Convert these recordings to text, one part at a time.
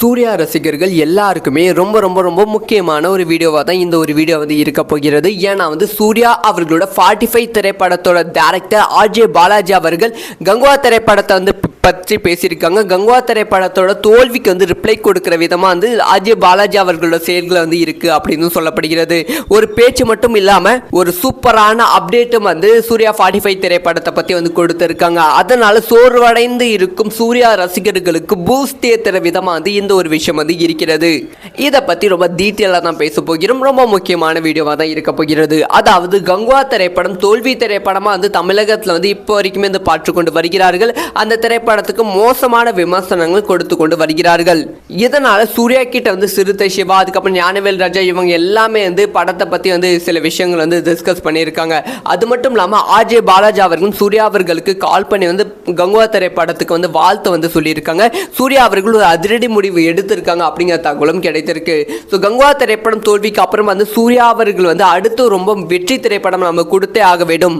சூர்யா ரசிகர்கள் எல்லாருக்குமே ரொம்ப ரொம்ப ரொம்ப முக்கியமான ஒரு வீடியோவாக தான் இந்த ஒரு வீடியோ வந்து இருக்க போகிறது. ஏன்னா வந்து சூர்யா அவர்களோட ஃபார்ட்டி ஃபைவ் திரைப்படத்தோட டேரக்டர் ஆர்ஜே பாலாஜி அவர்கள் கங்குவா திரைப்படத்தை வந்து பற்றி பேசியிருக்காங்க. கங்குவா திரைப்படத்தோட தோல்விக்கு வந்து ரிப்ளை கொடுக்குற விதமாக வந்து அஜய் பாலாஜி அவர்களோட செயல்களை வந்து இருக்குது அப்படின்னு சொல்லப்படுகிறது. ஒரு பேச்சு மட்டும் இல்லாமல் ஒரு சூப்பரான அப்டேட்டும் வந்து சூர்யா ஃபார்ட்டி ஃபைவ் திரைப்படத்தை பற்றி வந்து கொடுத்துருக்காங்க. அதனால் சோர்வடைந்து இருக்கும் சூர்யா ரசிகர்களுக்கு பூஸ்ட் ஏற்றுற விதமாக வந்து இந்த ஒரு விஷயம் வந்து இருக்கிறது. இதை பற்றி ரொம்ப டீட்டெயிலாக தான் பேச போகிறோம். ரொம்ப முக்கியமான வீடியோவாக தான் இருக்க போகிறது. அதாவது கங்குவா திரைப்படம் தோல்வி திரைப்படமாக வந்து தமிழகத்தில் வந்து இப்போ வரைக்குமே வந்து பாற்று கொண்டு வருகிறார்கள். அந்த படத்துக்கு மோசமான விமர்சனங்கள் கொடுத்து கொண்டு வருகிறார்கள். இதனால சூர்யா கிட்ட வந்து சிறுத்தை சிவா அதுக்கப்புறம் ஞானவேல் ராஜா இவங்க எல்லாமே வந்து படத்தை பற்றி வந்து சில விஷயங்கள் வந்து டிஸ்கஸ் பண்ணியிருக்காங்க. அது மட்டும் இல்லாமல் ஆர்ஜே பாலாஜி அவர்களும் சூர்யா அவர்களுக்கு கால் பண்ணி வந்து கங்குவா திரைப்படத்துக்கு வந்து வாழ்த்து வந்து சொல்லியிருக்காங்க. சூர்யா அவர்கள் ஒரு அதிரடி முடிவு எடுத்திருக்காங்க அப்படிங்கிற தகவலும் கிடைத்திருக்கு. ஸோ கங்குவா திரைப்படம் தோல்விக்கு அப்புறம் வந்து சூர்யா அவர்கள் வந்து அடுத்து ரொம்ப வெற்றி திரைப்படம் நம்ம கொடுத்தே ஆக வேண்டும்.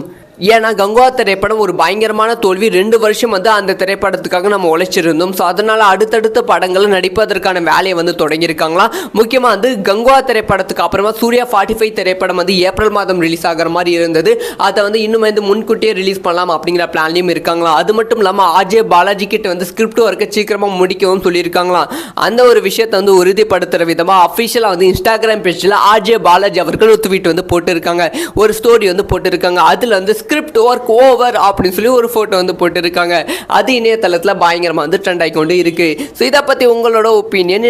ஏன்னா கங்குவா திரைப்படம் ஒரு பயங்கரமான தோல்வி. ரெண்டு வருஷம் வந்து அந்த திரைப்படத்துக்காக நம்ம உழைச்சிருந்தோம். ஸோ அதனால அடுத்தடுத்த படங்களை நடிப்பதற்கான வேலையை வந்து தொடங்கியிருக்காங்களாம் முக்கியமாக வந்து கங்குவா திரைப்படத்துக்கு அப்புறமா சூர்யா ஃபார்ட்டி ஃபைவ் திரைப்படம் வந்து ஏப்ரல் மாதம் ரிலீஸ் ஆகிற மாதிரி இருந்தது. அதை வந்து இன்னும் வந்து முன்கூட்டியே ரிலீஸ் பண்ணலாம் அப்படிங்கிற பிளான்லையும் இருக்காங்களா? அது மட்டும் இல்லாமல் ஆர்ஜே பாலாஜி கிட்ட வந்து ஸ்கிரிப்ட் ஒர்க்கை சீக்கிரமாக முடிக்கவும் சொல்லியிருக்காங்களாம் அந்த ஒரு விஷயத்தை வந்து உறுதிப்படுத்துகிற விதமாக அஃபிஷியலாக வந்து இன்ஸ்டாகிராம் பேஜில் ஆர்ஜே பாலாஜி அவர்கள் ஒரு ட்வீட் வந்து போட்டிருக்காங்க. ஒரு ஸ்டோரி வந்து போட்டிருக்காங்க. அதில் வந்து ஸ்கிரிப்ட் ஒர்க் ஓவர் அப்படின்னு சொல்லி ஒரு ஃபோட்டோ வந்து போட்டிருக்காங்க. அது இணையதளத்தில் பயங்கரமாக வந்து ட்ரெண்ட் ஆகி கொண்டு இருக்கு. ஸோ இதை பற்றி உங்களோட ஒப்பீனியன்